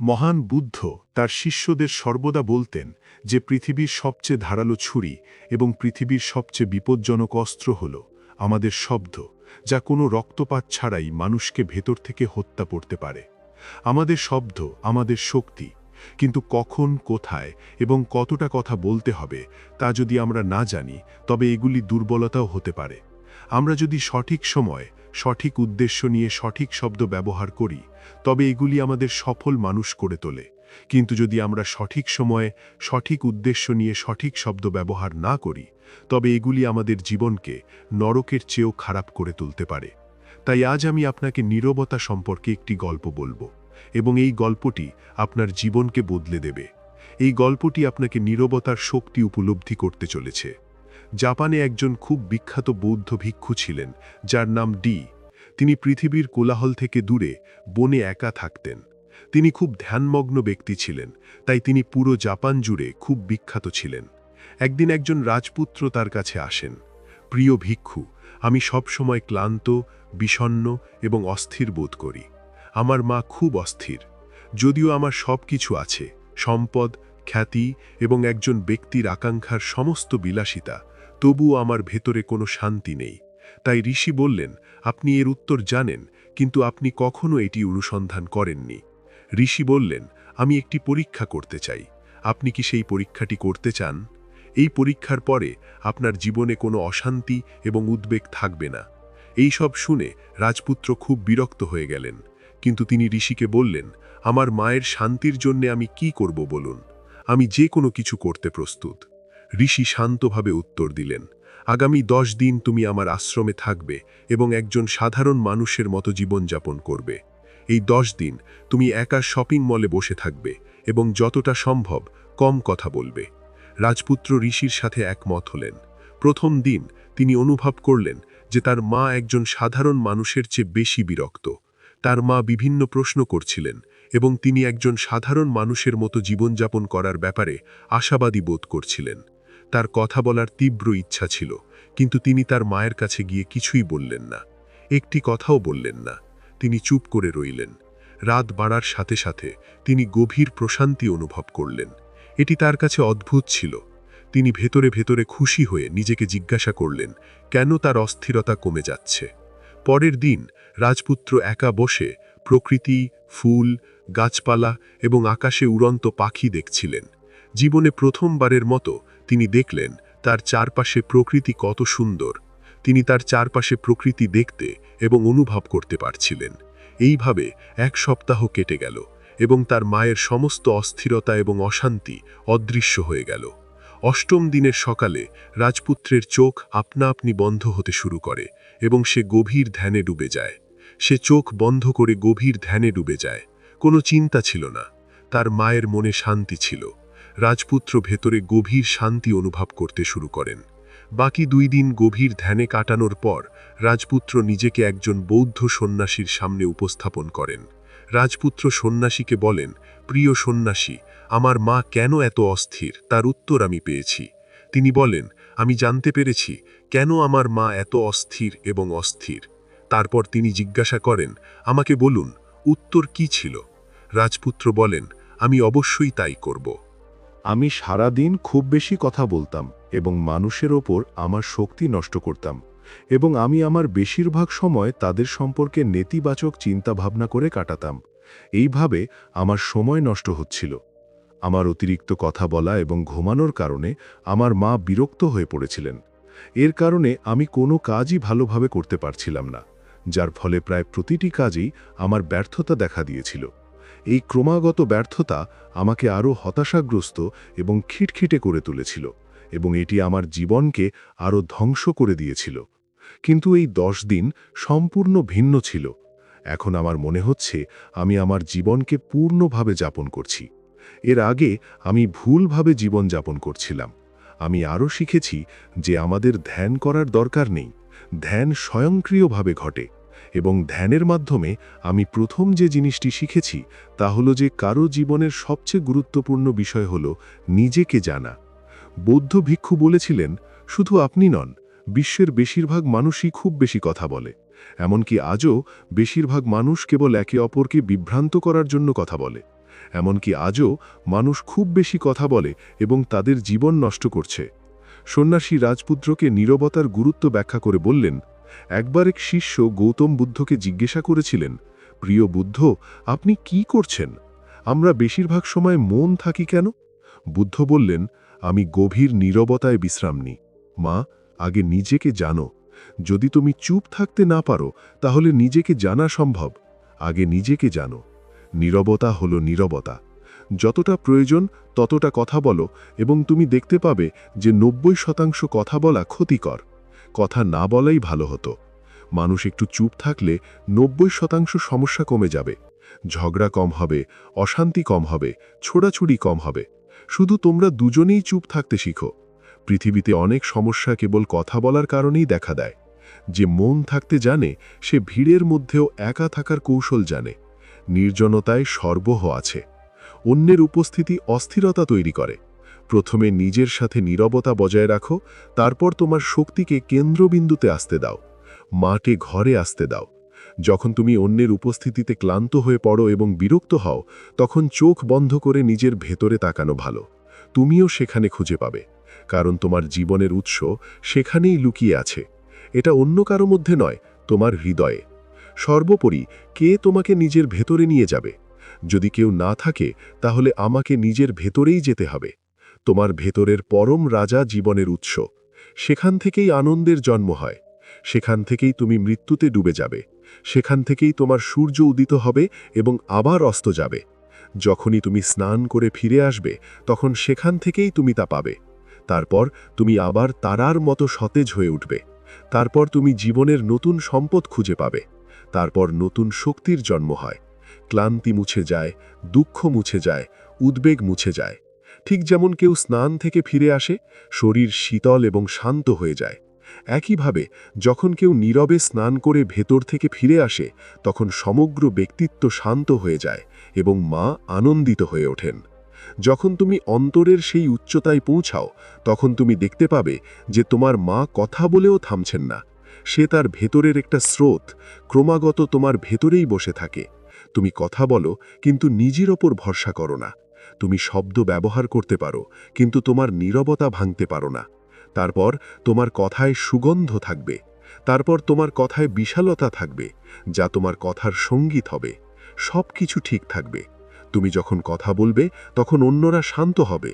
মহান বুদ্ধ তার শিষ্যদের সর্বদা বলতেন যে পৃথিবীর সবচেয়ে ধারালো ছুরি এবং পৃথিবীর সবচেয়ে বিপজ্জনক অস্ত্র হল আমাদের শব্দ, যা কোনো রক্তপাত ছাড়াই মানুষকে ভেতর থেকে হত্যা করতে পারে। আমাদের শব্দ, আমাদের শক্তি, কিন্তু কখন, কোথায় এবং কতটা কথা বলতে হবে তা যদি আমরা না জানি, তবে এগুলি দুর্বলতাও হতে পারে। আমরা যদি সঠিক সময়, সঠিক উদ্দেশ্য নিয়ে সঠিক শব্দ ব্যবহার করি, তবে এগুলি আমাদের সফল মানুষ করে তোলে। কিন্তু যদি আমরা সঠিক সময়ে, সঠিক উদ্দেশ্য নিয়ে সঠিক শব্দ ব্যবহার না করি, তবে এগুলি আমাদের জীবনকে নরকের চেয়েও খারাপ করে তুলতে পারে। তাই আজ আমি আপনাকে নীরবতা সম্পর্কে একটি গল্প বলব, এবং এই গল্পটি আপনার জীবনকে বদলে দেবে। এই গল্পটি আপনাকে নীরবতার শক্তি উপলব্ধি করতে চলেছে। জাপানে একজন খুব বিখ্যাত বৌদ্ধ ভিক্ষু ছিলেন, যার নাম ডি। তিনি পৃথিবীর কোলাহল থেকে দূরে, বনে একা থাকতেন। তিনি খুব ধ্যানমগ্ন ব্যক্তি ছিলেন, তাই তিনি পুরো জাপান জুড়ে খুব বিখ্যাত ছিলেন। একদিন একজন রাজপুত্র তার কাছে আসেন, প্রিয় ভিক্ষু, আমি সবসময় ক্লান্ত, বিষণ্ণ এবং অস্থির বোধ করি। আমার মা খুব অস্থির। যদিও আমার সব কিছু আছে, সম্পদ খ্যাতি এবং একজন ব্যক্তির আকাঙ্ক্ষার সমস্ত বিলাসিতা, তবুও আমার ভেতরে কোনো শান্তি নেই। তাই ঋষি বললেন, আপনি এর উত্তর জানেন, কিন্তু আপনি কখনো এটি অনুসন্ধান করেননি। ঋষি বললেন, আমি একটি পরীক্ষা করতে চাই। আপনি কি সেই পরীক্ষাটি করতে চান? এই পরীক্ষার পরে আপনার জীবনে কোনো অশান্তি এবং উদ্বেগ থাকবে না। এই সব শুনে রাজপুত্র খুব বিরক্ত হয়ে গেলেন, কিন্তু তিনি ঋষিকে বললেন, আমার মায়ের শান্তির জন্যে আমি কি করব বলুন? আমি যে কোনো কিছু করতে প্রস্তুত। ঋষি শান্তভাবে উত্তর দিলেন, আগামী দশ দিন তুমি আমার আশ্রমে থাকবে এবং একজন সাধারণ মানুষের মতো জীবনযাপন করবে। এই দশ দিন তুমি একা শপিং মলে বসে থাকবে এবং যতটা সম্ভব কম কথা বলবে। রাজপুত্র ঋষির সাথে একমত হলেন। প্রথম দিন তিনি অনুভব করলেন যে তার মা একজন সাধারণ মানুষের চেয়ে বেশি বিরক্ত। তার মা বিভিন্ন প্রশ্ন করছিলেন এবং তিনি একজন সাধারণ মানুষের মতো জীবনযাপন করার ব্যাপারে আশাবাদী বোধ করছিলেন। তার কথা বলার তীব্র ইচ্ছা ছিল, কিন্তু তিনি তার মায়ের কাছে গিয়ে কিছুই বললেন না। একটি কথাও বললেন না। তিনি চুপ করে রইলেন। রাত বাড়ার সাথে সাথে তিনি গভীর প্রশান্তি অনুভব করলেন। এটি তার কাছে অদ্ভুত ছিল। তিনি ভেতরে ভেতরে খুশি হয়ে নিজেকে জিজ্ঞাসা করলেন, কেন তার অস্থিরতা কমে যাচ্ছে? পরের দিন রাজপুত্র একা বসে প্রকৃতি, ফুল গাছপালা এবং আকাশে উড়ন্ত পাখি দেখছিলেন। জীবনে প্রথমবারের মতো তিনি দেখলেন তার চারপাশে প্রকৃতি কত সুন্দর। তিনি তার চারপাশে প্রকৃতি দেখতে এবং অনুভব করতে পারছিলেন। এইভাবে এক সপ্তাহ কেটে গেল এবং তার মায়ের সমস্ত অস্থিরতা এবং অশান্তি অদৃশ্য হয়ে গেল। অষ্টম দিনের সকালে রাজপুত্রের চোখ আপনা আপনি বন্ধ হতে শুরু করে এবং সে গভীর ধ্যানে ডুবে যায়। সে চোখ বন্ধ করে গভীর ধ্যানে ডুবে যায়। কোনো চিন্তা ছিল না। তার মায়ের মনে শান্তি ছিল। রাজপুত্র ভেতরে গভীর শান্তি অনুভব করতে শুরু করেন। বাকি দুই দিন গভীর ধ্যানে কাটানোর পর রাজপুত্র নিজেকে একজন বৌদ্ধ সন্ন্যাসীর সামনে উপস্থাপন করেন। রাজপুত্র সন্ন্যাসীকে বলেন, প্রিয় সন্ন্যাসী, আমার মা কেন এত অস্থির? তার উত্তর আমি পেয়েছি। তিনি বলেন, আমি জানতে পেরেছি কেন আমার মা এত অস্থির এবং অস্থির। তারপর তিনি জিজ্ঞাসা করেন, আমাকে বলুন, উত্তর কি ছিল? রাজপুত্র বলেন, আমি অবশ্যই তাই করব। আমি সারা দিন খুব বেশি কথা বলতাম এবং মানুষের ওপর আমার শক্তি নষ্ট করতাম এবং আমি আমার বেশিরভাগ সময় তাদের সম্পর্কে নেতিবাচক চিন্তাভাবনা করে কাটাতাম। এইভাবে আমার সময় নষ্ট হচ্ছিল। আমার অতিরিক্ত কথা বলা এবং ঘুমানোর কারণে আমার মা বিরক্ত হয়ে পড়েছিলেন। এর কারণে আমি কোনো কাজই ভালোভাবে করতে পারছিলাম না, যার ফলে প্রায় প্রতিটি কাজই আমার ব্যর্থতা দেখা দিয়েছিল। এই ক্রমাগত ব্যর্থতা আমাকে আরও হতাশাগ্রস্ত এবং খিটখিটে করে তুলেছিল এবং এটি আমার জীবনকে আরও ধ্বংস করে দিয়েছিল। কিন্তু এই দশ দিন সম্পূর্ণ ভিন্ন ছিল। এখন আমার মনে হচ্ছে আমি আমার জীবনকে পূর্ণভাবে যাপন করছি। এর আগে আমি ভুলভাবে জীবন যাপন করছিলাম। আমি আরও শিখেছি যে আমাদের ধ্যান করার দরকার নেই। ধ্যান স্বয়ংক্রিয়ভাবে ঘটে। এবং ধ্যানের মাধ্যমে আমি প্রথম যে জিনিসটি শিখেছি তা হলো যে কারও জীবনের সবচেয়ে গুরুত্বপূর্ণ বিষয় হল নিজেকে জানা। বৌদ্ধ ভিক্ষু বলেছিলেন, শুধু আপনি নন, বিশ্বের বেশিরভাগ মানুষই খুব বেশি কথা বলে। এমনকি আজও বেশিরভাগ মানুষ কেবল একে অপরকে বিভ্রান্ত করার জন্য কথা বলে। এমনকি আজও মানুষ খুব বেশি কথা বলে এবং তাদের জীবন নষ্ট করছে। সন্ন্যাসী রাজপুত্রকে নীরবতার গুরুত্ব ব্যাখ্যা করে বললেন একবার এক শিষ্য গৌতম বুদ্ধকে জিজ্ঞাসা করেছিলেন, প্রিয় বুদ্ধ, আপনি কি করছেন? আমরা বেশিরভাগ সময় মন থাকি কেন? বুদ্ধ বললেন, আমি গভীর নীরবতায় বিশ্রাম নিই মা, আগে নিজেকে জানো। যদি তুমি চুপ থাকতে না পারো, তাহলে নিজেকে জানা সম্ভব। আগে নিজেকে জানো। নীরবতা হলো নীরবতা। যতটা প্রয়োজন, ততটা কথা বলো এবং তুমি দেখতে পাবে যে নব্বই শতাংশ কথা বলা ক্ষতিকর। কথা না বলাই ভালো হতো। মানুষ একটু চুপ থাকলে নব্বই শতাংশ সমস্যা কমে যাবে। ঝগড়া কম হবে, অশান্তি কম হবে, ছোড়াছুড়ি কম হবে। শুধু তোমরা দুজনেই চুপ থাকতে শিখো। পৃথিবীতে অনেক সমস্যা কেবল কথা বলার কারণেই দেখা দেয়। যে মন থাকতে জানে, সে ভিড়ের মধ্যেও একা থাকার কৌশল জানে। নির্জনতায় সর্বহ আছে। অন্যের উপস্থিতি অস্থিরতা তৈরি করে। প্রথমে নিজের সাথে নীরবতা বজায় রাখো, তারপর তোমার শক্তিকে কেন্দ্রবিন্দুতে আসতে দাও, মাঠে ঘরে আসতে দাও। যখন তুমি অন্যের উপস্থিতিতে ক্লান্ত হয়ে পড়ো এবং বিরক্ত হও, তখন চোখ বন্ধ করে নিজের ভেতরে তাকানো ভালো। তুমিও সেখানে খুঁজে পাবে, কারণ তোমার জীবনের উৎস সেখানেই লুকিয়ে আছে। এটা অন্য কারও মধ্যে নয়, তোমার হৃদয়ে। সর্বোপরি, কে তোমাকে নিজের ভেতরে নিয়ে যাবে? যদি কেউ না থাকে, তাহলে আমাকে নিজের ভেতরেই যেতে হবে। তোমার ভেতরের পরম রাজা জীবনের উৎস। সেখান থেকেই আনন্দের জন্ম হয়। সেখান থেকেই তুমি মৃত্যুতে ডুবে যাবে। সেখান থেকেই তোমার সূর্য উদিত হবে এবং আবার অস্ত যাবে। যখনই তুমি স্নান করে ফিরে আসবে, তখন সেখান থেকেই তুমি তা পাবে। তারপর তুমি আবার তারার মতো সতেজ হয়ে উঠবে। তারপর তুমি জীবনের নতুন সম্পদ খুঁজে পাবে। তারপর নতুন শক্তির জন্ম হয়। ক্লান্তি মুছে যায়, দুঃখ মুছে যায়, উদ্বেগ মুছে যায়। ঠিক যেমন কেউ স্নান থেকে ফিরে আসে, শরীর শীতল এবং শান্ত হয়ে যায়। একইভাবে, যখন কেউ নীরবে স্নান করে ভেতর থেকে ফিরে আসে, তখন সমগ্র ব্যক্তিত্ব শান্ত হয়ে যায় এবং মা আনন্দিত হয়ে ওঠেন। যখন তুমি অন্তরের সেই উচ্চতায় পৌঁছাও, তখন তুমি দেখতে পাবে যে তোমার মা কথা বলেও থামছেন না। সে তার ভেতরের একটা স্রোত, ক্রমাগত তোমার ভেতরেই বসে থাকে। তুমি কথা বলো, কিন্তু নিজের ওপর ভরসা করো না। তুমি শব্দ ব্যবহার করতে পারো, কিন্তু তোমার নীরবতা ভাঙতে পারো না। তারপর তোমার কথায় সুগন্ধ থাকবে। তারপর তোমার কথায় বিশালতা থাকবে, যা তোমার কথার সংগীত হবে। সব কিছু ঠিক থাকবে। তুমি যখন কথা বলবে, তখন অন্যরা শান্ত হবে।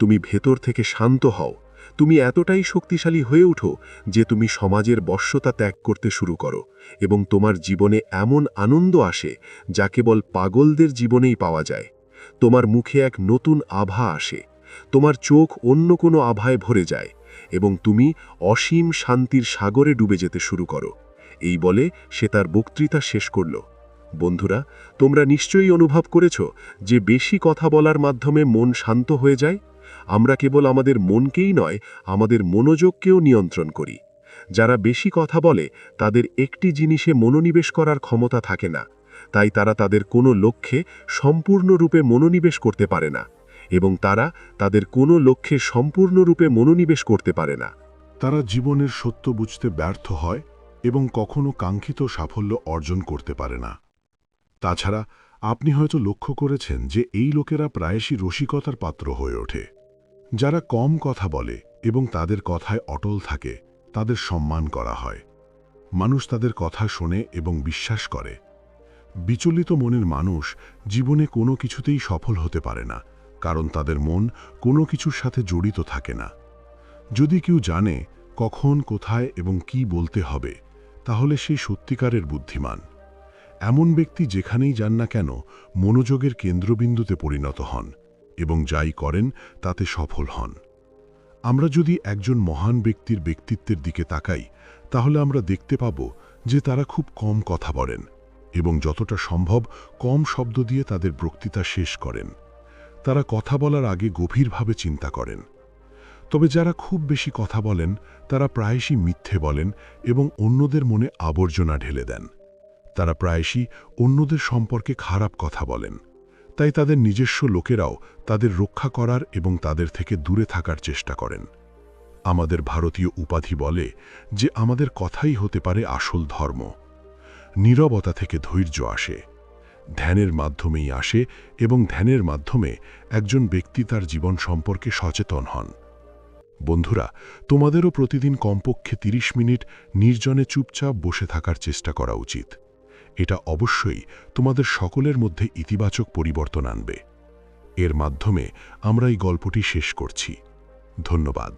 তুমি ভেতর থেকে শান্ত হও। তুমি এতটাই শক্তিশালী হয়ে উঠো যে তুমি সমাজের বশ্যতা ত্যাগ করতে শুরু করো এবং তোমার জীবনে এমন আনন্দ আসে যা কেবল পাগলদের জীবনেই পাওয়া যায়। তোমার মুখে এক নতুন আভা আসে, তোমার চোখ অন্য কোনো আভায় ভরে যায় এবং তুমি অসীম শান্তির সাগরে ডুবে যেতে শুরু করো। এই বলে সে তার বক্তৃতা শেষ করল। বন্ধুরা, তোমরা নিশ্চয়ই অনুভব করেছ যে বেশি কথা বলার মাধ্যমে মন শান্ত হয়ে যায়? আমরা কেবল আমাদের মনকেই নয়, আমাদের মনোযোগকেও নিয়ন্ত্রণ করি। যারা বেশি কথা বলে, তাদের একটি জিনিসে মনোনিবেশ করার ক্ষমতা থাকে না। তাই তারা তাদের কোনো লক্ষ্যে সম্পূর্ণরূপে মনোনিবেশ করতে পারে না এবং তারা তাদের কোনো লক্ষ্যে সম্পূর্ণরূপে মনোনিবেশ করতে পারে না। তারা জীবনের সত্য বুঝতে ব্যর্থ হয় এবং কখনো কাঙ্ক্ষিত সাফল্য অর্জন করতে পারে না। তাছাড়া আপনি হয়তো লক্ষ্য করেছেন যে এই লোকেরা প্রায়শই রসিকতার পাত্র হয়ে ওঠে। যারা কম কথা বলে এবং তাদের কথায় অটল থাকে, তাদের সম্মান করা হয়। মানুষ তাদের কথা শোনে এবং বিশ্বাস করে। বিচলিত মনের মানুষ জীবনে কোনো কিছুতেই সফল হতে পারে না, কারণ তাদের মন কোনো কিছুর সাথে জড়িত থাকে না। যদি কেউ জানে কখন, কোথায় এবং কি বলতে হবে, তাহলে সে সত্যিকারের বুদ্ধিমান। এমন ব্যক্তি যেখানেই যান না কেন, মনোযোগের কেন্দ্রবিন্দুতে পরিণত হন এবং যাই করেন তাতে সফল হন। আমরা যদি একজন মহান ব্যক্তির ব্যক্তিত্বের দিকে তাকাই, তাহলে আমরা দেখতে পাব যে তারা খুব কম কথা বলেন এবং যতটা সম্ভব কম শব্দ দিয়ে তাদের বক্তৃতা শেষ করেন। তারা কথা বলার আগে গভীরভাবে চিন্তা করেন। তবে যারা খুব বেশি কথা বলেন, তারা প্রায়শই মিথ্যে বলেন এবং অন্যদের মনে আবর্জনা ঢেলে দেন। তারা প্রায়শই অন্যদের সম্পর্কে খারাপ কথা বলেন। তাই তাদের নিজস্ব লোকেরাও তাদের রক্ষা করার এবং তাদের থেকে দূরে থাকার চেষ্টা করেন। আমাদের ভারতীয় উপাধি বলে যে আমাদের কথাই হতে পারে আসল ধর্ম। নীরবতা থেকে ধৈর্য আসে। ধ্যানের মাধ্যমেই আসে এবং ধ্যানের মাধ্যমে একজন ব্যক্তি তার জীবন সম্পর্কে সচেতন হন। বন্ধুরা, তোমাদেরও প্রতিদিন কমপক্ষে ৩০ মিনিট নির্জনে চুপচাপ বসে থাকার চেষ্টা করা উচিত। এটা অবশ্যই তোমাদের সকলের মধ্যে ইতিবাচক পরিবর্তন আনবে। এর মাধ্যমে আমরা এই গল্পটি শেষ করছি। ধন্যবাদ।